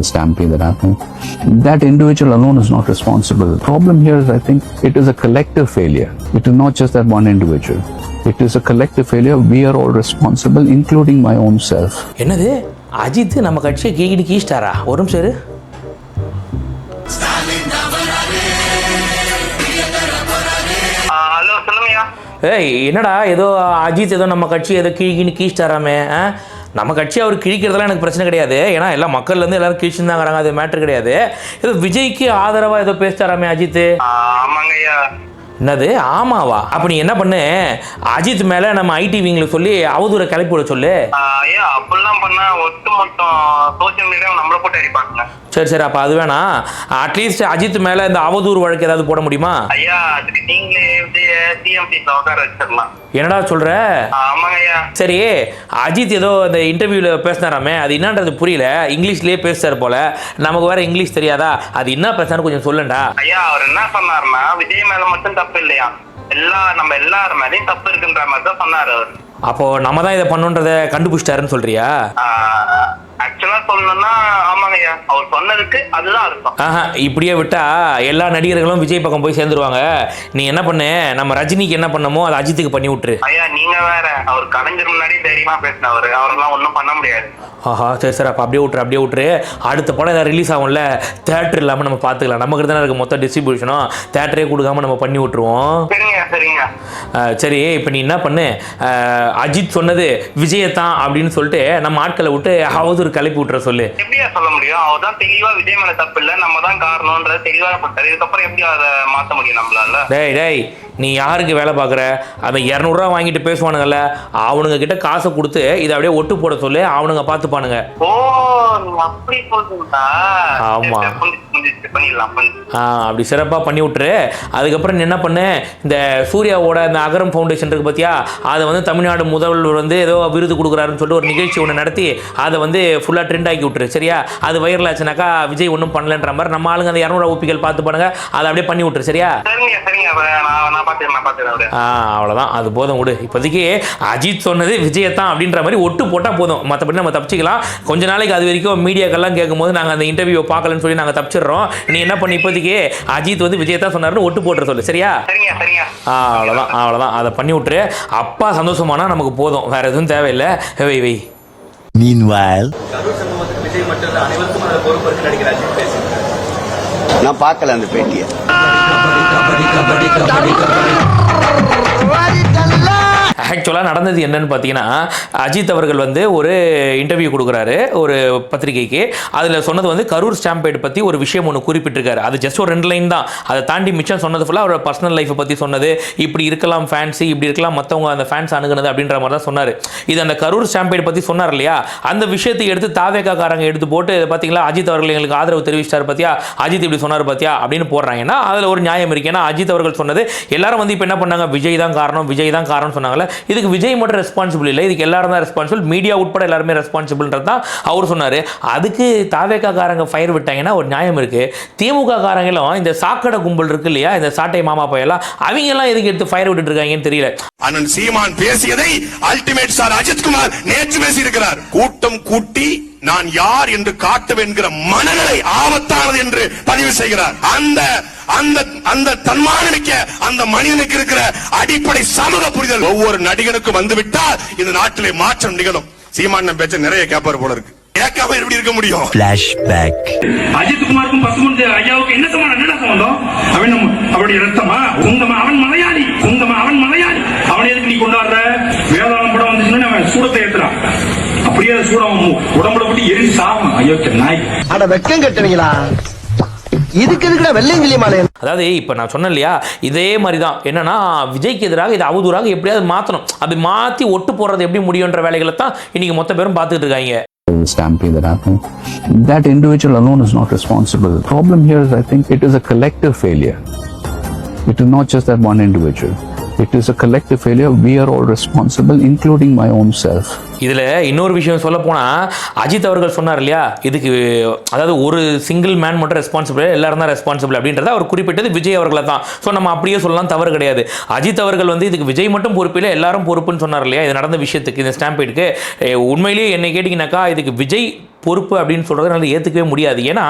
the stampede that happened. That individual alone is not responsible. The problem here is, I think, it is a collective failure. It is not just that one individual. It is a collective failure. We are all responsible, including my own self. என்னது அஜித் நம்ம கட்சியை கீழடி கீழ்ஸ்டாரா ஒரு நிமிஷம் இரு. ஏய் என்னடா ஏதோ அஜித் ஏதோ நம்ம கட்சி ஏதோ கிழிக்கின்னு கீழ்ஸ்டாராமே ஆ நம்ம கட்சி அவர் கிழிக்கிறதுலாம் எனக்கு பிரச்சனை கிடையாது. ஏன்னா எல்லா மக்கள்லேருந்து எல்லாரும் கிழிச்சுன்னு தான் அது மேட்ரு கிடையாது. ஏதோ விஜய்க்கு ஆதரவாக ஏதோ பேசிட்டாராமே அஜித் ஆமாங்கய்யா. என்னது? ஆமாவா? அப்ப நீ என்ன பண்ணு? அஜித் மேல நம்ம ஐடி விங்ல சொல்லி அவதூறை கிளப்பி விட சொல்லு. ஐயா அப்படிலாம் பண்ணா ஒட்டு மொத்தம் சோசியல் மீடியா நம்மள போட்டு அடிப்பாங்க சரி சரி அப்ப அது வேணாம் அட்லீஸ்ட் அஜித் மேல இந்த அவதூறு வழக்கு ஏதாவது போட முடியுமா? ஐயா அதுக்கு நீங்களே உட்கார வச்சிடலாம். என்னடா சொல்ற? சரி அஜித் ஏதோ இந்த இன்டர்வியூல பேசினாராமே அது என்னன்றது புரியல. இங்கிலீஷ்லயே பேசுறாரு போல. நமக்கு வேற இங்கிலீஷ் தெரியாதா? அது என்ன பேசுறாரு கொஞ்சம் சொல்லுண்டா. ஐயா அவர் என்ன சொன்னாருன்னா விஜய் மேல மட்டும் தப்பு இல்லையா? எல்லா நம்ம எல்லார் மேலயும் தப்பு இருக்குன்ற மாதிரி தான் சொன்னாரு அவர். அப்போ நம்ம தான் இதை பண்ணுன்றதை கண்டுபிடிச்சிட்டாருன்னு சொல்றியா? ஆக்சுவலா சொல்லணும்னா ஆமாங்கய்யா அவர் சொன்னதுக்கு அதுதான் அர்த்தம். ஆஹா இப்படியே விட்டா எல்லா நடிகர்களும் விஜய் பக்கம் போய் சேர்ந்துருவாங்க. நீ என்ன பண்ணு? நம்ம ரஜினிக்கு என்ன பண்ணமோ அதை அஜித்துக்கு பண்ணி விட்டுரு. ஐயா நீங்க வேற. அவர் கலைஞர் முன்னாடி தைரியமா பேசினவர். அவரெல்லாம் ஒண்ணும் பண்ண முடியாது. ஆஹா சரி சரி அப்போ அப்படியே விட்ரு அப்படியே விட்ரு அடுத்த படம் ஏதாவது ரிலீஸ் ஆகும்ல தேட்டர் இல்லாமல் நம்ம பார்த்துக்கலாம். நமக்கு தானே இருக்குது மொத்த டிஸ்ட்ரிபியூஷனும் தேட்டரே கொடுக்காம நம்ம பண்ணி விட்ருவோம் சரிங்க சரி இப்போ நீ என்ன பண்ணு? அஜித் சொன்னது விஜயத்தான் அப்படின்னு சொல்லிட்டு நம்ம ஆட்களை விட்டு அவதூறு கிளப்பி விட்டுற சொல்லு. எப்படியா சொல்ல முடியும்? அவர் தான் தெளிவா விஜய் மேல தப்பு இல்ல நம்ம தான் காரணம்ன்றது தெளிவா போட்டாரு இதுக்கப்புறம் எப்படி அதை மாத்த முடியும் நம்மளால? டேய் டேய் நீ யாருக்கு வேலை பார்க்குற? அந்த இரநூறுவா வாங்கிட்டு பேசுவானுங்கல்ல அவனுங்க கிட்ட காசை கொடுத்து இதை அப்படியே ஒட்டு போட சொல்லு அவனுங்க பார்த்துப்பானுங்க. ஓ அப்படி சொல்றீங்களா? ஆமா. ஆ அப்படி சிறப்பாக பண்ணி விட்டுரு. அதுக்கப்புறம் நீ என்ன பண்ணு? இந்த சூர்யாவோட இந்த அகரம் ஃபவுண்டேஷன் இருக்கு பார்த்தியா அதை வந்து தமிழ்நாடு முதல்வர் வந்து ஏதோ விருது கொடுக்குறாருன்னு சொல்லிட்டு ஒரு நிகழ்ச்சி ஒன்று நடத்தி அதை வந்து ஃபுல்லாக ட்ரெண்ட் ஆக்கி விட்டுரு சரியா? அது வைரல் ஆச்சுனாக்கா விஜய் ஒன்றும் பண்ணலன்ற மாதிரி நம்ம ஆளுங்க அந்த இரநூறு ஊப்பிகள் பார்த்து பண்ணுங்க அதை அப்படியே பண்ணி விட்டுரு சரியா? ஆ அவ்வளோதான் அது போதும் விடு. இப்போதைக்கு அஜித் சொன்னது விஜயத்தான் அப்படின்ற மாதிரி ஒட்டு போட்டால் போதும். மற்றபடி நம்ம தப்பிச்சிக்கலாம். கொஞ்ச நாளைக்கு அது வரைக்கும் மீடியாக்கெல்லாம் கேட்கும்போது நாங்கள் அந்த இன்டர்வியூ பார்க்கலன்னு சொல்லி நாங்கள் தப்பிச்சிடுறோம். நீ என்ன பண்ணி இப்போதைக்கு? அஜித் வந்து விஜயத்தான் சொன்னாருன்னு ஒட்டு போட்டுற சொல்லு சரியா? ஆ அவ்வளோதான் அவ்வளோதான் அதை பண்ணி விட்டுரு. அப்பா சந்தோஷமானா நமக்கு போதும். வேற எதுவும் தேவையில்லை. வை வை. விஜய் பேசியிருக்காரு நான் பார்க்கல அந்த பேட்டியை. ஆக்சுவலாக நடந்தது என்னன்னு பார்த்தீங்கன்னா அஜித் அவர்கள் வந்து ஒரு இன்டர்வியூ கொடுக்குறாரு ஒரு பத்திரிகைக்கு. அதில் சொன்னது வந்து கரூர் ஸ்டாம்பேட் பற்றி ஒரு விஷயம் ஒன்று குறிப்பிட்டிருக்காரு. அது ஜஸ்ட் ஒரு ரெண்டு லைன் தான். அதை தாண்டி மிச்சம் சொன்னது ஃபுல்லாக அவரோட பர்சனல் லைஃப்பை பற்றி சொன்னது. இப்படி இருக்கலாம் ஃபேன்ஸு இப்படி இருக்கலாம் மற்றவங்க அந்த ஃபேன்ஸ் அணுகுனது அப்படின்ற மாதிரி தான் சொன்னார். இது அந்த கரூர் ஸ்டாம்பேட் பற்றி சொன்னார் இல்லையா? அந்த விஷயத்தை எடுத்து தாவேக்காக்காரங்க எடுத்து போட்டு பார்த்தீங்களா அஜித் அவர்கள் எங்களுக்கு ஆதரவு தெரிவிச்சிட்டார் பார்த்தியா அஜித் இப்படி சொன்னார் பார்த்தியா அப்படின்னு போடுறாங்கன்னா அதில் ஒரு நியாயம் இருக்கு. ஏன்னா அஜித் அவர்கள் சொன்னது எல்லாரும் வந்து இப்போ என்ன பண்ணாங்க? விஜய் தான் காரணம் விஜய் தான் காரணம் சொன்னாங்கல்ல. இது இதுக்கு விஜய் மட்டும் ரெஸ்பான்சிபிள் இல்லை. இதுக்கு எல்லாரும் தான் ரெஸ்பான்சிபிள் மீடியா உட்பட எல்லாருமே ரெஸ்பான்சிபிள்ன்றது தான் அவர் சொன்னார். அதுக்கு தாவேக்காக்காரங்க ஃபயர் விட்டாங்கன்னா ஒரு நியாயம் இருக்கு. திமுக காரங்களும் இந்த சாக்கடை கும்பல் இருக்கு இல்லையா? இந்த சாட்டை மாமா பையெல்லாம் அவங்க எல்லாம் எதுக்கு எடுத்து ஃபயர் விட்டுட்டு இருக்காங்கன்னு தெரியல. அண்ணன் சீமான் பேசியதை அல்டிமேட் சார் அஜித்குமார் நேற்று பேசி இருக்கிறார் கூட்டம் கூட்டி நான் யார் என்று காட்டுவேன் என்கிற மனநிலை ஆபத்தானது என்று பதிவு செய்கிறார். அந்த அந்த அந்த தன்மானமிக்க அந்த மனிதனுக்கு இருக்கிற அடிப்படை சமூக புரிதல் ஒவ்வொரு நடிகனுக்கும் வந்துவிட்டால் இந்த நாட்டிலே மாற்றம் நிகழும். சீமான் பேச்ச நிறைய கேப்பார் போல இருக்கு. கேட்காம எப்படி இருக்க முடியும்? Flashback. அஜித் குமாருக்கும் பசுமந்த் ஐயாவுக்கு என்ன சம்பந்தம்? என்ன சம்பந்தம்? அவன் நம்ம அவருடைய ரத்தமா? உங்கமா அவன் மலையாளி. உங்கமா அவன் மலையாளி. அவனை எதுக்கு நீ கொண்டாடுற? வேதாளம் படம் வந்துச்சுன்னா அவன் சூடத்தை ஏத்துறான் அப்படியே சூடம் உடம்புல போட்டு எரிஞ்சு சாகும்? ஐயோ நாய் அட வெக்கம் கட்டுவீங்களா இதுக்கு எதுக்குடா வெள்ளையங்கிலி மாலை அதாவது இப்போ நான் சொன்னேன் இல்லையா இதே மாதிரி தான் என்னன்னா விஜய்க்கு எதிராக இது அவதூறாக எப்படியாவது மாற்றணும் அப்படி மாற்றி ஒட்டு போடுறது எப்படி முடியுன்ற வேலைகளை தான் இன்னைக்கு மொத்த பேரும் பார்த்துட்டு இருக்காங்க stampede that happened. That individual alone is not responsible. The problem here is, I think, it is a collective failure. It is not just that one individual. It is a collective failure we are all responsible including my own self இதில் இன்னொரு விஷயம் சொல்ல போனால் அஜித் அவர்கள் சொன்னார் இல்லையா? இதுக்கு அதாவது ஒரு சிங்கிள் மேன் மட்டும் ரெஸ்பான்சிபிள் எல்லாரும் தான் ரெஸ்பான்சிபிள் அப்படின்றத அவர் குறிப்பிட்டது விஜய் அவர்களை தான். ஸோ நம்ம அப்படியே சொல்லலாம் தவறு கிடையாது. அஜித் அவர்கள் வந்து இதுக்கு விஜய் மட்டும் பொறுப்பு இல்லை எல்லாரும் பொறுப்புன்னு சொன்னார் இல்லையா? இது நடந்த விஷயத்துக்கு இந்த ஸ்டாம்பேடுக்கு உண்மையிலேயே என்னை கேட்டிங்கனாக்கா இதுக்கு விஜய் பொறுப்பு அப்படின்னு சொல்கிறத என்னால் ஏற்றுக்கவே முடியாது. ஏன்னா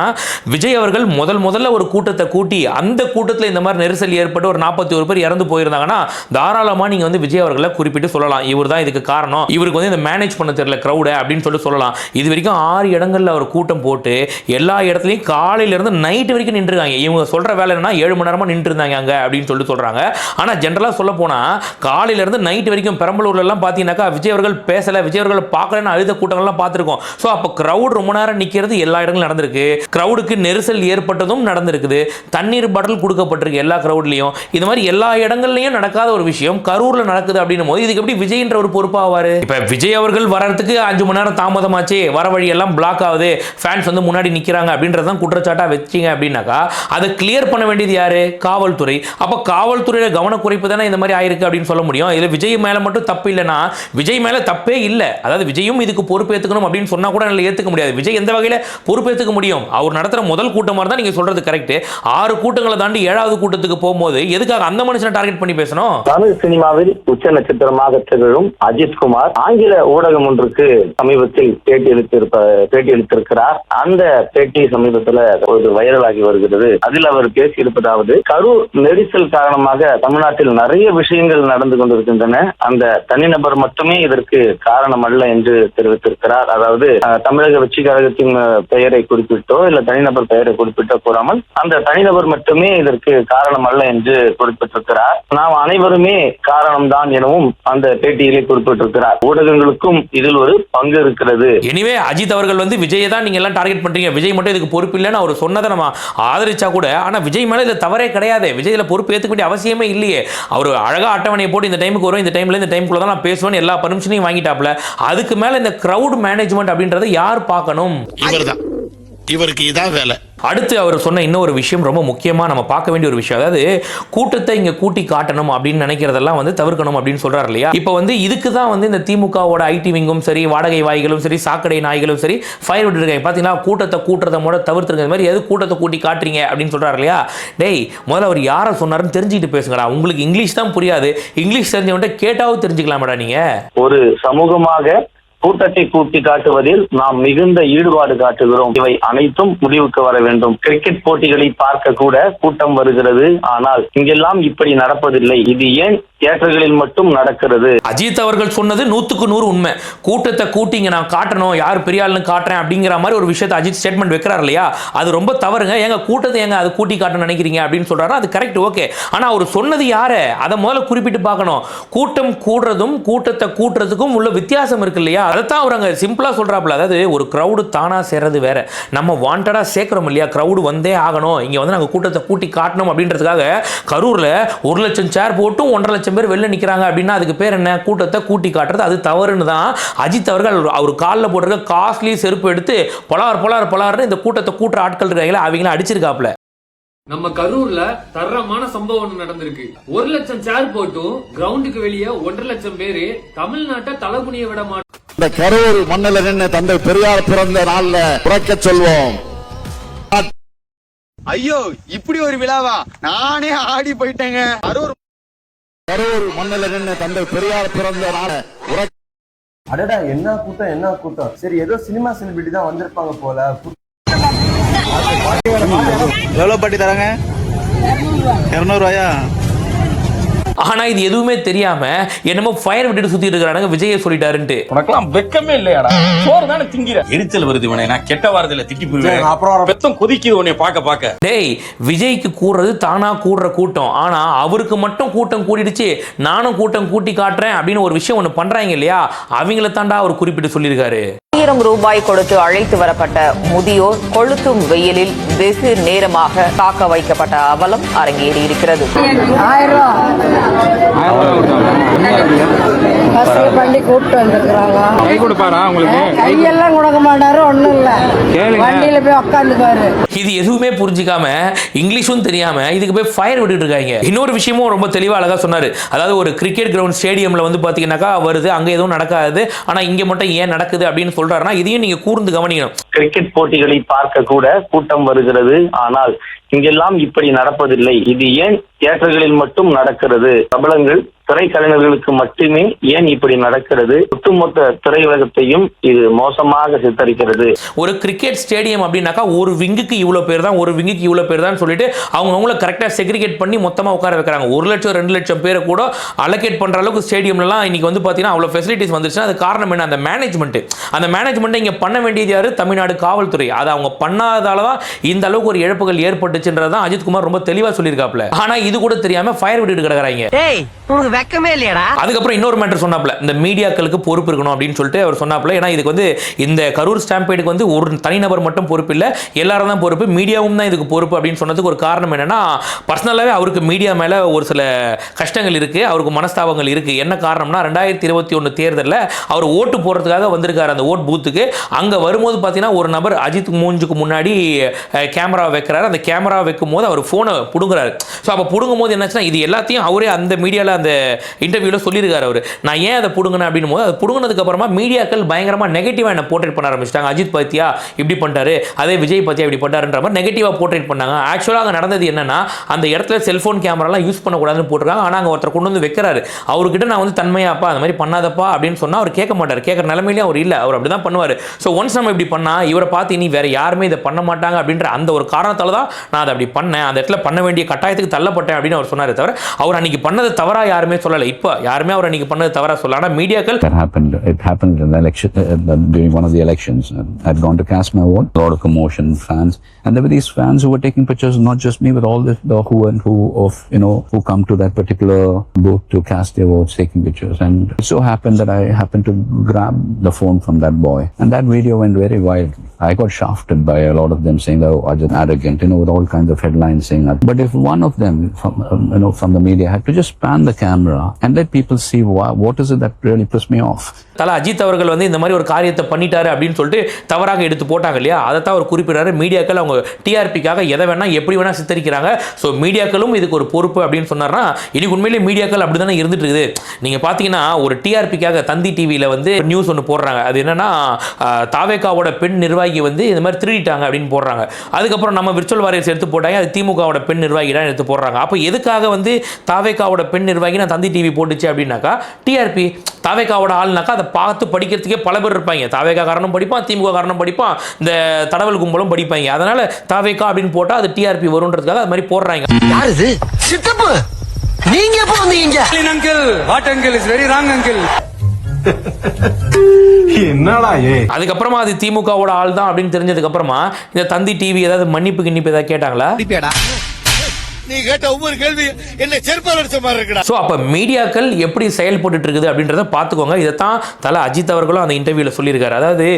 விஜய் அவர்கள் முதல் முதல்ல ஒரு கூட்டத்தை கூட்டி அந்த கூட்டத்தில் இந்த மாதிரி நெரிசல் ஏற்பட்டு ஒரு நாற்பத்தி ஒரு பேர் இறந்து போயிருந்தாங்கன்னா தாராளமாக நீங்கள் வந்து விஜய் அவர்களை குறிப்பிட்டு சொல்லலாம். இவர் தான் இதுக்கு காரணம். இவருக்கு வந்து இந்த மேனேஜ் பண்ண தெரியல க்ரௌடை அப்படின்னு சொல்லி சொல்லலாம். இது வரைக்கும் ஆறு இடங்களில் அவர் கூட்டம் போட்டு எல்லா இடத்துலையும் காலையிலேருந்து நைட்டு நைட் வரைக்கும் நின்றுருக்காங்க. இவங்க சொல்கிற வேலை என்னன்னா ஏழு மணி நேரமா நின்றுருந்தாங்க அங்கே அப்படின்னு சொல்லிட்டு சொல்கிறாங்க ஆனால் ஜென்ரலாக சொல்ல போனால் காலையிலேருந்து நைட்டு நைட் வரைக்கும் பெரம்பலூர்லலாம் பார்த்தீங்கன்னாக்கா விஜய் அவர்கள் பேசலை விஜய் அவர்கள் பார்க்கலன்னு அழுத கூட்டங்கள்லாம் பார்த்துருக்கோம். ஸோ அப்போ கிரவுட் ரொம்ப நேரம் நிற்கிறது எல்லா இடங்களும் நடந்திருக்கு. கிரவுடுக்கு நெரிசல் ஏற்பட்டதும் நடந்திருக்குது. தண்ணீர் பாட்டில் கொடுக்கப்பட்டிருக்கு எல்லா கிரவுட்லயும் இது மாதிரி எல்லா இடங்கள்லயும் நடக்காத ஒரு விஷயம். கரூர்ல நடக்குது அப்படின்னும் போது இதுக்கு எப்படி விஜய்ன்ற ஒரு பொறுப்பாவார்? இப்போ விஜய் அவர்கள் வர்றதுக்கு அஞ்சு மணி நேரம் தாமதமாச்சு. வர வழி எல்லாம் பிளாக் ஆகுது. ஃபேன்ஸ் வந்து முன்னாடி நிக்கிறாங்க அப்படின்றதான் குற்றச்சாட்டாக வச்சீங்க அப்படின்னாக்கா அதை கிளியர் பண்ண வேண்டியது யாரு? காவல்துறை. அப்ப காவல்துறையில கவனக்குறைப்பு தானே இந்த மாதிரி ஆயிருக்கு அப்படின்னு சொல்ல முடியும். இதில் விஜய் மேல மட்டும் தப்பு இல்லைன்னா விஜய் மேல தப்பே இல்லை. அதாவது விஜயும் இதுக்கு பொறுப்பேற்றுக்கணும் அப்படின்னு சொன்னா கூட ஏற்றுக்க முடியாது. விஜய் எந்த வகையில் பொறுப்பேற்றுக்க முடியும்? அவர் நடத்துற முதல் கூட்டமா தான் நீங்க சொல்றது கரெக்ட் ஆறு கூட்டங்களை தாண்டி ஏழாவது கூட்டத்துக்கு போகும்போது எதுக்காக அந்த மனுஷனை டார்கெட் பண்ணி பேசணும்? தமிழ் சினிமாவில் உச்ச நட்சத்திரமாக திகழும் அஜித் குமார் ஆங்கில ஊடகம் ஒன்றுக்கு சமீபத்தில் பேட்டி அளித்திருப்ப பேட்டி அளித்திருக்கிறார். அந்த பேட்டி சமீபத்தில் ஒரு வைரலாகி வருகிறது. அதில் அவர் பேசியிருப்பதாவது கரூர் நெரிசல் காரணமாக தமிழ்நாட்டில் நிறைய விஷயங்கள் நடந்து கொண்டிருக்கின்றன. அந்த தனிநபர் மட்டுமே இதற்கு காரணம் அல்ல என்று தெரிவித்திருக்கிறார். அதாவது தமிழக வெற்றி கழகத்தின் பெயரை குறிப்பிட்டோ இல்ல தனிநபர் பெயரை குறிப்பிட்டோ கூறாமல் அந்த தனிநபர் மட்டுமே இதற்கு காரணம் அல்ல என்று குறிப்பிட்டிருக்கிறார். நாம் அனைவருமே காரணம்தான் எனவும் அந்த பேட்டியிலே குறிப்பிட்டிருக்கிறார். ஊடகங்களுக்கும் இதில் ஒரு பங்கு இருக்கிறது. எனிவே அஜித் அவர்கள் வந்து விஜயை தான் நீங்க எல்லாம் டார்கெட் பண்றீங்க. விஜய் மட்டும் இதுக்கு பொறுப்பு இல்லைன்னு அவர் சொன்னதை நம்ம ஆதரிச்சா கூட ஆனா விஜய் மேல இதுல தவறே கிடையாது. விஜய் இதுல பொறுப்பு ஏத்துக்க வேண்டிய அவசியமே இல்லையே. அவர் அழகா அட்டவணையை போட்டு இந்த டைமுக்கு வரும் இந்த டைம்ல இந்த டைம்குள்ள தான் நான் பேசுவேன் எல்லா பர்மிஷனையும் வாங்கிட்டாப்ல அதுக்கு மேல இந்த கிரவுட் மேனேஜ்மெண்ட் அப்படின்றத யார் பார்க்கணும். இவர்தான். இவருக்கு இதான் வேலை. அடுத்து அவர் சொன்ன இன்னொரு விஷயம் ரொம்ப முக்கியமாக நம்ம பார்க்க வேண்டிய ஒரு விஷயம். அதாவது கூட்டத்தை இங்கே கூட்டி காட்டணும் அப்படின்னு நினைக்கிறதெல்லாம் வந்து தவிர்க்கணும் அப்படின்னு சொல்றாரு இல்லையா? இப்போ வந்து இதுக்கு தான் வந்து இந்த திமுகவோட ஐடி விங்கும் சரி வாடகை வாய்களும் சரி சாக்கடை நாய்களும் சரி ஃபயர் விட்டுருக்காங்க பார்த்தீங்கன்னா கூட்டத்தை கூட்டுறத மூட தவிர்த்துருங்க இந்த மாதிரி எது கூட்டத்தை கூட்டி காட்டுறீங்க அப்படின்னு சொல்றாரு இல்லையா? டேய் முதல்ல அவர் யாரை சொன்னாருன்னு தெரிஞ்சுக்கிட்டு பேசுங்கடா. உங்களுக்கு இங்கிலீஷ் தான் புரியாது. இங்கிலீஷ் தெரிஞ்சவன்ட்ட கேட்டாவும் தெரிஞ்சுக்கலாமாடா நீங்க. ஒரு சமூகமாக கூட்டத்தை கூட்டி காட்டுவதில் நாம் மிகுந்த ஈடுபாடு காட்டுகிறோம். இவை அனைத்தும் முடிவுக்கு வர வேண்டும். கிரிக்கெட் போட்டிகளை பார்க்க கூட கூட்டம் வருகிறது. ஆனால் இங்கெல்லாம் இப்படி நடப்பதில்லை. இது ஏன் தியேட்டர்களில் மட்டும் நடக்கிறது? அஜித் அவர்கள் சொன்னது நூத்துக்கு நூறு உண்மை. கூட்டத்தை கூட்டிங்க நான் காட்டணும் யார் பெரிய ஆள்னு காட்டுறேன் அப்படிங்கிற மாதிரி ஒரு விஷயத்தை அஜித் ஸ்டேட்மெண்ட் வைக்கிறார் இல்லையா? அது ரொம்ப தவறுங்க. ஏங்க கூட்டத்தை ஏங்க அது கூட்டி காட்டணும்னு நினைக்கிறீங்க அப்படின்னு சொல்றாரு? அது கரெக்ட் ஓகே ஆனா அவர் சொன்னது யாரு? அதை முதல்ல குறிப்பிட்டு பார்க்கணும். கூட்டம் கூடுறதும் கூட்டத்தை கூட்டுறதுக்கும் உள்ள வித்தியாசம் இருக்கு இல்லையா? அதைத்தான் அவர் அங்கே சிம்பிளாக சொல்கிறாப்புல அதாவது ஒரு க்ரௌடு தானாக சேர்றது வேற. நம்ம வாண்டடாக சேர்க்குறோம் இல்லையா? க்ரௌடு வந்தே ஆகணும். இங்கே வந்து நாங்கள் கூட்டத்தை கூட்டி காட்டணும் அப்படின்றதுக்காக கரூரில் ஒரு லட்சம் சேர் போட்டும் ஒன்றரை லட்சம் பேர் வெளில நிற்கிறாங்க அப்படின்னா அதுக்கு பேர் என்ன? கூட்டத்தை கூட்டி காட்டுறது. அது தவறுன்னு தான் அஜித் அவர்கள் அவர் காலில் போட்டிருக்க காஸ்ட்லி செருப்பு எடுத்து பொலார் பொலார் பொலார்னு இந்த கூட்டத்தை கூட்டுற ஆட்கள் இருக்காங்களே அவங்கள அடிச்சிருக்காப்புல. நம்ம கரூர்ல தரமான சம்பவம் ஒண்ணு நடந்திருக்கு. ஒரு லட்சம் சேர் போட்டும் கிரவுண்டுக்கு வெளியே ஒன்றரை லட்சம் பேரு தமிழ்நாட்டை தலைகுனிய விட மாட்டோம். இந்த கரூர் மண்ணில் நின்று தந்தை பெரியார் பிறந்த நாள்ல உறக்க சொல்வோம். ஐயோ இப்படி ஒரு விழாவா? நானே ஆடி போயிட்டேங்க. அரூர் கரூர் மண்ணில் நின்று தந்தை பெரியார் பிறந்த நாள உறக்க அடடா என்ன கூட்டம் என்ன கூட்டம்? சரி ஏதோ சினிமா செலிபிரிட்டி தான் வந்திருப்பாங்க போல. எவ்வளவு பாட்டி தராங்க? இருநூறு ரூபாயா ஆனா இது எதுவுமே தெரியாம என்னமோ ஃபயர் விட்டுட்டு சுத்திட்டு இருக்கிறாங்க விஜய சொல்லிட்டாருன்ட்டு. உனக்கெல்லாம் வெக்கமே இல்லையாடா? சோறு தானே திங்கிற. எரிச்சல் வருது இவனை நான் கெட்ட வாரத்துல திட்டி போயிருவேன் அப்புறம் பெத்தம் கொதிக்குது உன்னை பாக்க பாக்க டேய் விஜய்க்கு கூடுறது தானா கூடுற கூட்டம். ஆனா அவருக்கு மட்டும் கூட்டம் கூடிடுச்சு. நானும் கூட்டம் கூட்டி காட்டுறேன் அப்படின்னு ஒரு விஷயம் ஒன்று பண்றாங்க இல்லையா? அவங்கள தாண்டா அவர் குறிப்பிட்டு சொல்லியிருக்காரு. ஆயிரம் ரூபாய் கொடுத்து அழைத்து வரப்பட்ட முதியோர் கொளுத்தும் வெயிலில் வெகு நேரமாக காக்க வைக்கப்பட்ட அவலம் அரங்கேறி இருக்கிறது பஸ்ல பண்ணி கூப்பிட்டு வந்திருக்கிறாங்க கை கொடுப்பாரா உங்களுக்கு? கையெல்லாம் கொடுக்க மாட்டாரு ஒண்ணும் இல்ல. வண்டியில போய் உட்காந்துக்குவாரு இது எதுவுமே புரிஞ்சிக்காம இங்கிலீஷும் தெரியாம இதுக்கு போய் ஃபயர் விட்டுட்டு இருக்காங்க. இன்னொரு விஷயமும் ரொம்ப தெளிவா அழகா சொன்னாரு. அதாவது ஒரு கிரிக்கெட் கிரவுண்ட் ஸ்டேடியம்ல வந்து பாத்தீங்கன்னாக்கா வருது அங்க எதுவும் நடக்காது. ஆனா இங்க மட்டும் ஏன் நடக்குது அப்படின்னு சொல்றாருன்னா இதையும் நீங்க கூர்ந்து கவனிக்கணும். கிரிக்கெட் போட்டிகளை பார்க்க கூட கூட்டம் வருகிறது. ஆனால் இங்கெல்லாம் இப்படி நடப்பதில்லை. இது ஏன் தியேட்டர்களில் மட்டும் நடக்கிறது? பிரபலங்கள் திரைக்கலைஞர்களுக்கு மட்டுமே ஏன் இப்படி நடக்கிறது? ஒட்டுமொத்த திரையுலகத்தையும் இது மோசமாக சித்தரிக்கிறது. ஒரு கிரிக்கெட் ஸ்டேடியம் அப்படின்னாக்கா ஒரு விங்குக்கு இவ்வளோ பேர் தான் ஒரு விங்குக்கு இவ்வளோ பேர் தான் சொல்லிட்டு அவங்க அவங்கள கரெக்டாக செக்ரிகேட் பண்ணி மொத்தமாக உட்கார வைக்கிறாங்க. ஒரு லட்சம் ரெண்டு லட்சம் பேரை கூட அலோகேட் பண்ணுற அளவுக்கு ஸ்டேடியம்லலாம் இன்னைக்கு வந்து பார்த்தீங்கன்னா அவ்வளோ ஃபெசிலிட்டிஸ் வந்துருச்சுன்னா அது காரணம் என்ன? அந்த மேனேஜ்மெண்ட் அந்த மேனேஜ்மெண்ட்டை இங்கே பண்ண வேண்டியது யாரு? தமிழ்நாடு காவல்துறை. அதை அவங்க பண்ணாததால தான் இந்த அளவுக்கு ஒரு இழப்புகள் ஏற்பட்டுச்சுன்றது தான் அஜித்குமார் ரொம்ப தெளிவாக சொல்லியிருக்காப்ல ஆனால் இது கூட தெரியாமல் ஃபயர் விட்டுட்டு கிடக்குறாங்க. வெக்கமே இல்லையடா. அதுக்கப்புறம் இன்னொரு மேட்டர் சொன்னாப்ல இந்த மீடியாக்களுக்கு பொறுப்பு இருக்கணும் அப்படின்னு சொல்லிட்டு அவர் சொன்னாப்ல ஏன்னா இதுக்கு வந்து இந்த கரூர் ஸ்டாம்பேடுக்கு வந்து ஒரு தனிநபர் மட்டும் பொறுப்பு இல்லை எல்லாரும் தான் பொறுப்பு மீடியாவும் தான் இதுக்கு பொறுப்பு அப்படின்னு சொன்னதுக்கு ஒரு காரணம் என்னன்னா பர்சனலாகவே அவருக்கு மீடியா மேலே ஒரு சில கஷ்டங்கள் இருக்குது அவருக்கு மனஸ்தாபங்கள் இருக்குது என்ன காரணம்னா ரெண்டாயிரத்தி இருபத்தி ஒன்று தேர்தலில் அவர் ஓட்டு போடுறதுக்காக வந்திருக்காரு அந்த ஓட் பூத்துக்கு. அங்கே வரும்போது பார்த்தீங்கன்னா ஒரு நபர் அஜித் மூஞ்சுக்கு முன்னாடி கேமரா வைக்கிறாரு. அந்த கேமரா வைக்கும் போது அவர் ஃபோனை பிடுங்குறாரு. ஸோ அப்போ பிடுங்கும் போது என்னாச்சுன்னா இது எல்லாத்தையும் அவரே அந்த மீடியாவில் அந்த இன்டர்வியூவில் சொல்லியிருக்காரு அவர். நான் ஏன் அதை பிடுங்கினேன் அப்படின்னு போது அது பிடுங்கினதுக்கு அப்புறமா மீடியாக்கள் பயங்கரமாக நெகட்டிவாக என்ன போர்ட்ரேட் பண்ண ஆரம்பிச்சிட்டாங்க. அஜித் பத்தியா இப்படி பண்ணிட்டாரு அதே விஜய் பத்தியா இப்படி பண்ணாருன்ற மாதிரி நெகட்டிவாக போர்ட்ரேட் பண்ணாங்க. ஆக்சுவலாக அங்கே நடந்தது என்னன்னா அந்த இடத்துல செல்ஃபோன் கேமராலாம் யூஸ் பண்ணக்கூடாதுன்னு போட்டிருக்காங்க. ஆனால் அங்கே ஒருத்தர் கொண்டு வந்து வைக்கிறாரு. அவர்கிட்ட நான் வந்து தன்மையாப்பா அந்த மாதிரி பண்ணாதப்பா அப்படின்னு சொன்னால் அவர் கேட்க மாட்டார். கேட்குற நிலைமையிலே அவர் இல்லை. அவர் அப்படி தான் பண்ணுவார். ஸோ ஒன்ஸ் நம்ம இப்படி பண்ணால் இவரை பார்த்து இனி வேற யாருமே இதை பண்ண மாட்டாங்க அப்படின்ற அந்த ஒரு காரணத்தால் தான் நான் அதை அப்படி பண்ணேன். அந்த இடத்துல பண்ண வேண்டிய கட்டாயத்துக்கு தள்ளப்பட்டேன் அப்படின்னு அவர் சொன்னார் தவிர அவர் அன்னைக்கு பண்ணதை தவறாக யாருமே சொல்லலை இப்போ யாருமே அவர் அன்னைக்கு பண்ணது தவறா சொல்லல ஆனால் மீடியாக்கள் That happened. It happened in the election uh, during one of the elections. I'd gone to cast my vote. A lot of commotion, fans, and there were these fans who were taking pictures. Not just me, but all the, the who and who of you know who come to that particular booth to cast their votes, taking pictures. And it so happened that I happened to grab the phone from that boy, and that video went very wild. I got shafted by a lot of them saying, "Oh, Arjun arrogant," you know, with all kinds of headlines saying that. But if one of them, from um, you know, from the media, had to just pan the camera and let people see why, what is it that really pissed me off. Thala Ajith அவர்கள் வந்து இந்த மாதிரி ஒரு காரியத்தை பண்ணிட்டாரு அப்படின்னு சொல்லிட்டு தவறாக எடுத்து போட்டாங்க இல்லையா? அதை தான் அவர் குறிப்பிடுறாரு. மீடியாக்கள் அவங்க டிஆர்பிக்காக எதை வேணால் எப்படி வேணால் சித்தரிக்கிறாங்க. ஸோ மீடியாக்களும் இதுக்கு ஒரு பொறுப்பு அப்படின்னு சொன்னார்னா இன்னைக்கு உண்மையிலேயே மீடியாக்கள் அப்படி தானே இருந்துட்டு இருக்குது. நீங்கள் பார்த்தீங்கன்னா ஒரு டிஆர்பிக்காக தந்தி டிவியில் வந்து நியூஸ் ஒன்று போடுறாங்க. அது என்னென்னா தாவேக்காவோட பெண் நிர்வாகி வந்து இந்த மாதிரி திருடிட்டாங்க அப்படின்னு போடுறாங்க. அதுக்கப்புறம் நம்ம விர்ச்சுவல் வாரியர்ஸ் எடுத்து போட்டாங்க. அது திமுகவோட பெண் நிர்வாகி தான் எடுத்து போடுறாங்க. அப்போ எதுக்காக வந்து தாவேக்காவோட பெண் நிர்வாகி நான் தந்தி டிவி போட்டுச்சு அப்படின்னாக்கா டிஆர்பி தாவேகாவோட ஆள்னாக்கா அதை பார்த்து படிக்கிறதுக்கே பல பேர் இருப்பாங்க. தாவேகா காரணம் படிப்பான் திமுக காரணம் படிப்பான் இந்த தடவல் கும்பலும் படிப்பாங்க. அதனால தாவேகா அப்படின்னு போட்டால் அது டிஆர்பி வரும்ன்றதுக்காக அது மாதிரி போடுறாங்க. யார் இது? சித்தப்பு! நீங்க எப்போ வந்தீங்க? Uncle what uncle is very wrong uncle என்னடா ஏ அதுக்கப்புறமா அது திமுகவோட ஆள் தான் அப்படின்னு தெரிஞ்சதுக்கு அப்புறமா இந்த தந்தி டிவி ஏதாவது மன்னிப்பு கிண்ணிப்பு ஏதாவது கேட்டாங்களா? நீ கேட்ட ஒவ்வொரு கேள்வி என்ன செருப்பால் அடிச்ச மாதிரி இருக்குடா ஸோ அப்போ மீடியாக்கள் எப்படி செயல்பட்டு இருக்குது அப்படின்றத பார்த்துக்கோங்க இதைத்தான் தலை அஜித் அவர்களும் அந்த இன்டர்வியூவில் சொல்லியிருக்காரு அதாவது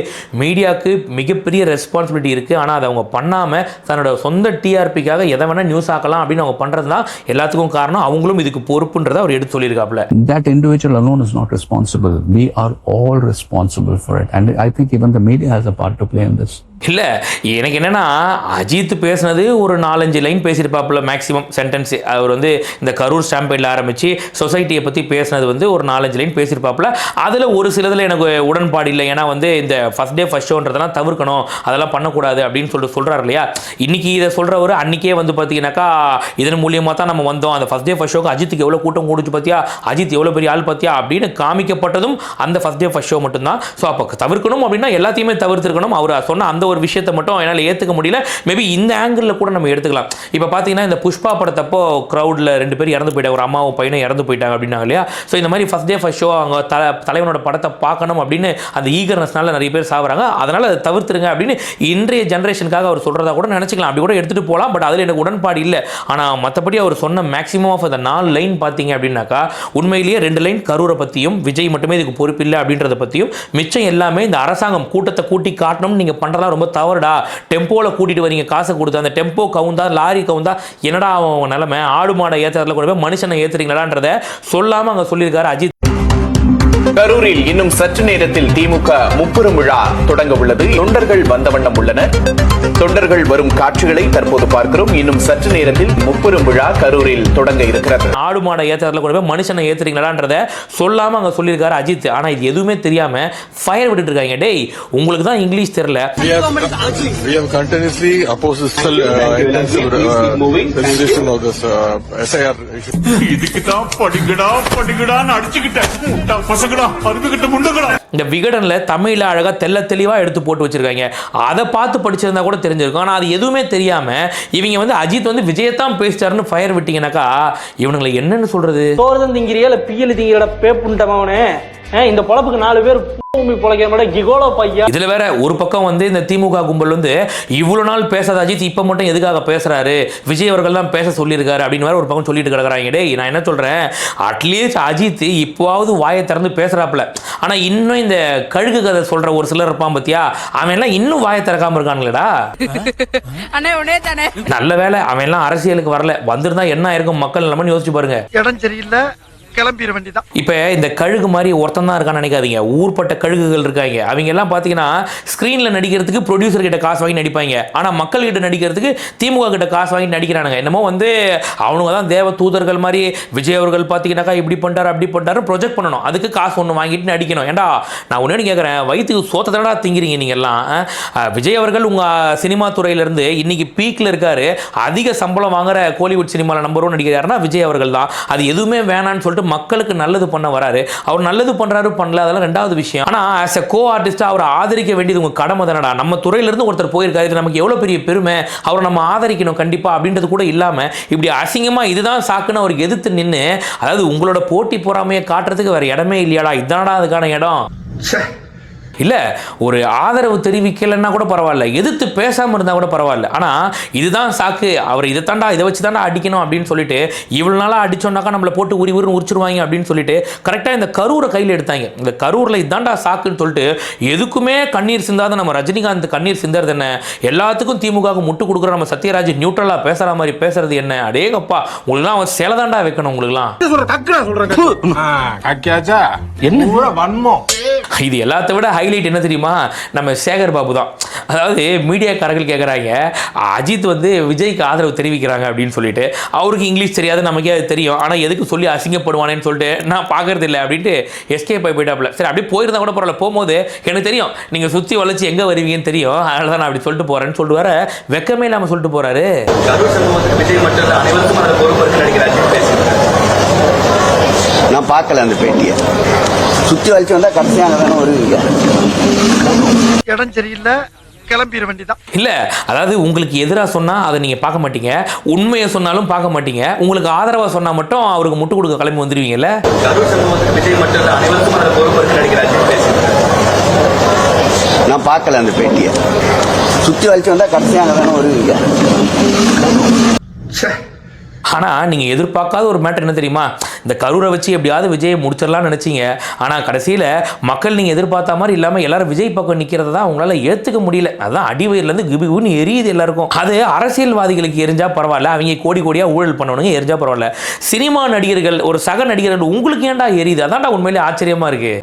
மீடியாவுக்கு மிகப்பெரிய ரெஸ்பான்சிபிலிட்டி இருக்குது ஆனால் அதை அவங்க பண்ணாமல் தன்னோட சொந்த டிஆர்பிக்காக எதை வேணால் நியூஸ் ஆக்கலாம் அப்படின்னு அவங்க பண்ணுறது தான் எல்லாத்துக்கும் காரணம் அவங்களும் இதுக்கு பொறுப்புன்றதை அவர் எடுத்து சொல்லியிருக்காப்புல That individual alone is not responsible. We are all responsible for it. And I think even the media has a part to play in this. இல்லை எனக்கு என்னென்னா அஜித் பேசுனது ஒரு நாலஞ்சு லைன் பேசியிருப்பாப்புல மேக்ஸிமம் சென்டென்ஸ் அவர் வந்து இந்த கரூர் ஸ்டாம்பேடில் ஆரம்பித்து சொசைட்டியை பற்றி பேசுனது வந்து ஒரு நாலஞ்சு லைன் பேசியிருப்பாப்புல. அதில் ஒரு சிலதில் எனக்கு உடன்பாடு இல்லை. ஏன்னா வந்து இந்த ஃபஸ்ட் டே ஃபஸ்ட் ஷோன்றதெல்லாம் தவிர்க்கணும். அதெல்லாம் பண்ணக்கூடாது அப்படின்னு சொல்லிட்டு சொல்கிறார் இல்லையா? இன்றைக்கி இதை சொல்கிறவர் அன்றைக்கே வந்து பார்த்தீங்கன்னாக்கா இதன் மூலியமாக தான் நம்ம வந்தோம். அந்த ஃபஸ்ட் டே ஃபஸ்ட் ஷோக்கு அஜித்துக்கு எவ்வளோ கூட்டம் கூடிச்சு பார்த்தியா அஜித் எவ்வளோ பெரிய ஆள் பார்த்தியா அப்படின்னு காமிக்கப்பட்டதும் அந்த ஃபஸ்ட் டே ஃபஸ்ட் ஷோ மட்டும்தான். ஸோ அப்போ தவிர்க்கணும் அப்படின்னா எல்லாத்தையுமே தவிர்த்திருக்கணும். அவர் சொன்ன அந்த ஒரு விஷயத்தை மட்டும் என்னால் ஏற்றுக்க முடியல. மேபி இந்த ஆங்கிளில் கூட நம்ம எடுத்துக்கலாம். இப்போ பார்த்தீங்கன்னா இந்த புஷ்பா படத்தப்போ க்ரௌடில் ரெண்டு பேர் இறந்து போயிட்டாங்க. ஒரு அம்மாவும் பையனும் இறந்து போயிட்டாங்க அப்படின்னாங்க இல்லையா? ஸோ இந்த மாதிரி ஃபஸ்ட் டே ஃபஸ்ட் ஷோ அவங்க தலை தலைவனோட படத்தை பார்க்கணும் அப்படின்னு அந்த ஈகர்னஸ்னால நிறைய பேர் சாவுறாங்க. அதனால் அதை தவிர்த்துருங்க அப்படின்னு இன்றைய ஜென்ரேஷனுக்காக அவர் சொல்கிறதா கூட நினச்சிக்கலாம். அப்படி கூட எடுத்துகிட்டு போகலாம் பட் அதில் எனக்கு உடன்பாடு இல்லை. ஆனால் மற்றபடி அவர் சொன்ன மேக்ஸிமம் ஆஃப் அந்த நாலு லைன் பார்த்தீங்க அப்படின்னாக்கா உண்மையிலேயே ரெண்டு லைன் கரூரை பற்றியும் விஜய் மட்டுமே இதுக்கு பொறுப்பு இல்லை அப்படின்றத பற்றியும் மிச்சம் எல்லாமே இந்த அரசாங்கம் கூட்டத்தை கூட்டி காட்டணும்னு நீங்கள் பண்ணுறதா ரொம்ப தவறுடா. டெம்போவில் கூட்டிகிட்டு வரீங்க காசை கொடுத்து. அந்த டெம்போ கவுந்தா லாரி கவுந்தா என்னடா அவன் நிலமை? ஆடு மாடை ஏற்றுறதுல கூட போய் மனுஷனை ஏற்றுறீங்களான்றத சொல்லாமல் அங்கே சொல்லியிருக்காரு அஜித். கரூரில் இன்னும் சற்று நேரத்தில் திமுக முப்பெரும் விழா தொடங்க உள்ளது. தொண்டர்கள் வந்த வண்ணம் உள்ளனர் தொண்டர்கள் வரும் காட்சிகளை தற்போது பார்க்கிறோம். இன்னும் சற்று நேரத்தில் முப்பெரும் விழா கரூரில் தொடங்க இருக்கிறது. ஆடு மாடை ஏத்துறதுல கூட போய் மனுஷனை ஏத்துறீங்களான்றத சொல்லாம அங்க சொல்லியிருக்காரு அஜித். ஆனா இது எதுவுமே தெரியாம ஃபயர் விட்டுட்டு இருக்காங்க. டேய் உங்களுக்கு தான் இங்கிலீஷ் தெரியல. We have continuously opposed this uh, uh, registration of this uh. இதுக்கு தான் படிக்கடா படிக்கடான்னு அடிச்சுக்கிட்டேன். பசங்கடா இந்த விகடன்ல தமிழ்ல அழகா தெள்ள தெளிவா எடுத்து போட்டு வச்சிருக்காங்க. அதை பார்த்து படிச்சிருந்தா கூட தெரிஞ்சிருக்கும். ஆனா அது எதுவுமே தெரியாம இவங்க வந்து அஜித் வந்து விஜயத்தான் பேசிட்டாருன்னு ஃபயர் விட்டீங்கன்னாக்கா இவனுங்களை என்னன்னு சொல்றது? சோறு திங்கிறியா இல்ல பியல் திங்கிறட பேப்புண்டவனே இந்த பொழப்புக்கு நாலு பேர் பூமி பொழைக்கிற மாதிரி கிகோலோ பையா? இதுல வேற ஒரு பக்கம் வந்து இந்த திமுக கும்பல் வந்து இவ்வளவு நாள் பேசாத அஜித் இப்ப மட்டும் எதுக்காக பேசுறாரு? விஜய் அவர்கள் தான் பேச சொல்லியிருக்காரு அப்படின்னு வேற ஒரு பக்கம் சொல்லிட்டு கிடக்குறாங்க. டேய் நான் என்ன சொல்றேன்? அட்லீஸ்ட் அஜித் இப்போவாவது வாயை திறந்து பேசுறாப்புல. ஆனா இன்னும் இந்த கழுகு கதை சொல்ற ஒரு சிலர் இருப்பான் பாத்தியா? அவன் எல்லாம் இன்னும் வாயை திறக்காம இருக்கானுங்களேடா. அண்ணே உடனே தானே. நல்ல வேலை அவன் எல்லாம் அரசியலுக்கு வரல. வந்திருந்தா என்ன இருக்கும் மக்கள் நிலைமைன்னு யோசிச்சு பாருங்க. இடம் சரியில்லை. கிளம்பிட வேண்டியதான் இப்போ இந்த கழுகு மாதிரி ஒருத்தன் தான் இருக்கான்னு நினைக்காதீங்க. ஊர்பட்ட கழுகுகள் இருக்காங்க. அவங்க எல்லாம் பார்த்தீங்கன்னா ஸ்க்ரீனில் நடிக்கிறதுக்கு ப்ரொடியூசர் கிட்ட காசு வாங்கி நடிப்பாங்க. ஆனால் மக்கள் கிட்ட நடிக்கிறதுக்கு திமுக கிட்ட காசு வாங்கி நடிக்கிறானுங்க. என்னமோ வந்து அவனுங்க தான் தேவ தூதர்கள் மாதிரி விஜய் அவர்கள் பார்த்தீங்கன்னாக்கா இப்படி பண்ணுறாரு அப்படி பண்ணுறாரு ப்ரொஜெக்ட் பண்ணணும். அதுக்கு காசு ஒன்று வாங்கிட்டு நடிக்கணும். ஏண்டா நான் ஒன்று கேட்குறேன் வயிற்றுக்கு சோத்த தடா திங்கிறீங்க நீங்கள் எல்லாம். விஜய் அவர்கள் உங்கள் சினிமா துறையிலேருந்து இன்னைக்கு பீக்கில் இருக்காரு. அதிக சம்பளம் வாங்குற கோலிவுட் சினிமாவில் நம்பர் ஒன் நடிக்கிறாருன்னா விஜய் அவர்கள் தான். அது எதுவுமே வேணான்னு சொல்லிட்டு மக்களுக்கு நல்லது பண்ண வராரு. அவர் நல்லது பண்றாரு பண்ணல அதெல்லாம் ரெண்டாவது விஷயம். ஆனா ஆஸ் எ கோ ஆர்டிஸ்டா அவரை ஆதரிக்க வேண்டியது உங்க கடமை தானடா. நம்ம துறையிலிருந்து ஒருத்தர் போயிருக்காரு இது நமக்கு எவ்வளவு பெரிய பெருமை. அவரை நம்ம ஆதரிக்கணும் கண்டிப்பா அப்படின்றது கூட இல்லாம இப்படி அசிங்கமா இதுதான் சாக்குன்னு அவருக்கு எதிர்த்து நின்று அதாவது உங்களோட போட்டி பொறாமையை காட்டுறதுக்கு வேற இடமே இல்லையாடா. இதானடா அதுக்கான இடம். இல்ல ஒரு ஆதரவு தெரிவிக்கலைன்னா கூட பரவாயில்ல. எதிர்த்து பேசாம இருந்தா கூட பரவாயில்ல. ஆனா இதுதான் சாக்கு. அவர் இதை தாண்டா இதை வச்சு தாண்டா அடிக்கணும் அப்படின்னு சொல்லிட்டு இவ்வளவு நாளா அடிச்சோம்னாக்கா நம்மளை போட்டு உரி உருன்னு உரிச்சிருவாங்க அப்படின்னு சொல்லிட்டு கரெக்டா இந்த கரூரை கையில் எடுத்தாங்க. இந்த கரூர்ல இதாண்டா சாக்குன்னு சொல்லிட்டு எதுக்குமே கண்ணீர் சிந்தாத நம்ம ரஜினிகாந்த் கண்ணீர் சிந்தறது என்ன? எல்லாத்துக்கும் திமுக முட்டு கொடுக்குற நம்ம சத்யராஜ் நியூட்ரலா பேசுற மாதிரி பேசுறது என்ன? அடேகப்பா உங்களுக்குலாம் அவன் சேலை தாண்டா வைக்கணும் உங்களுக்குலாம். என்ன? வன்மம். இது எல்லாத்த விட ஹைலைட் என்ன தெரியுமா? நம்ம சேகர் பாபு தான். அதாவது மீடியாக்காரர்கள் கேட்குறாங்க அஜித் வந்து விஜய்க்கு ஆதரவு தெரிவிக்கிறாங்க அப்படின்னு சொல்லிட்டு அவருக்கு இங்கிலீஷ் தெரியாது நமக்கே அது தெரியும். ஆனால் எதுக்கு சொல்லி அசிங்கப்படுவானேன்னு சொல்லிட்டு நான் பார்க்கறது இல்லை அப்படின்ட்டு எஸ்கே போய் போயிட்டாப்புல. சரி அப்படியே போயிருந்தா கூட பரவாயில்ல. போகும்போது எனக்கு தெரியும் நீங்கள் சுற்றி வளைச்சி எங்கே வருவீங்கன்னு தெரியும். அதனால தான் நான் அப்படி சொல்லிட்டு போகிறேன்னு சொல்லிட்டு வர வெக்கமே இல்லாமல் சொல்லிட்டு போகிறாரு விஜய் மட்டும் அனைவருக்கும் நான் பார்க்கல அந்த பேட்டியை. சுத்தி வலிச்சு வந்தா கடைசியா அங்க தானே வருவீங்க. இடம் சரியில்லை கிளம்பிட வேண்டியதான் இல்ல அதாவது உங்களுக்கு எதிராக சொன்னா அதை நீங்க பார்க்க மாட்டீங்க. உண்மையை சொன்னாலும் பார்க்க மாட்டீங்க. உங்களுக்கு ஆதரவா சொன்னா மட்டும் அவருக்கு முட்டு கொடுக்க கிளம்பி பேசியிருக்காரு நான் பார்க்கல அந்த பேட்டியை. சுத்தி வலிச்சு வந்தா கடைசியா அங்க தானே வருவீங்க. ஆனா நீங்க எதிர்பார்க்காத ஒரு மேட்டர் என்ன தெரியுமா? இந்த கரூரை வச்சு எப்படியாவது விஜயை முடிச்சிடலாம்னு நினச்சிங்க. ஆனால் கடைசியில் மக்கள் நீங்கள் எதிர்பார்த்த மாதிரி இல்லாமல் எல்லாரும் விஜய் பக்கம் நிற்கிறத தான் உங்களால ஏற்றுக்க முடியல. அதுதான் அடிவயிறுல இருந்து கிபிகுன்னு எரியுது எல்லாருக்கும். அது அரசியல்வாதிகளுக்கு எரிஞ்சா பரவாயில்ல அவங்க கோடி கோடியாக ஊழல் பண்ணணுங்க எரிஞ்சா பரவாயில்ல. சினிமா நடிகர்கள் ஒரு சக நடிகர்கள் உங்களுக்கு ஏன்டா எரியுது? அதான்டா உண்மையிலே ஆச்சரியமா இருக்கு.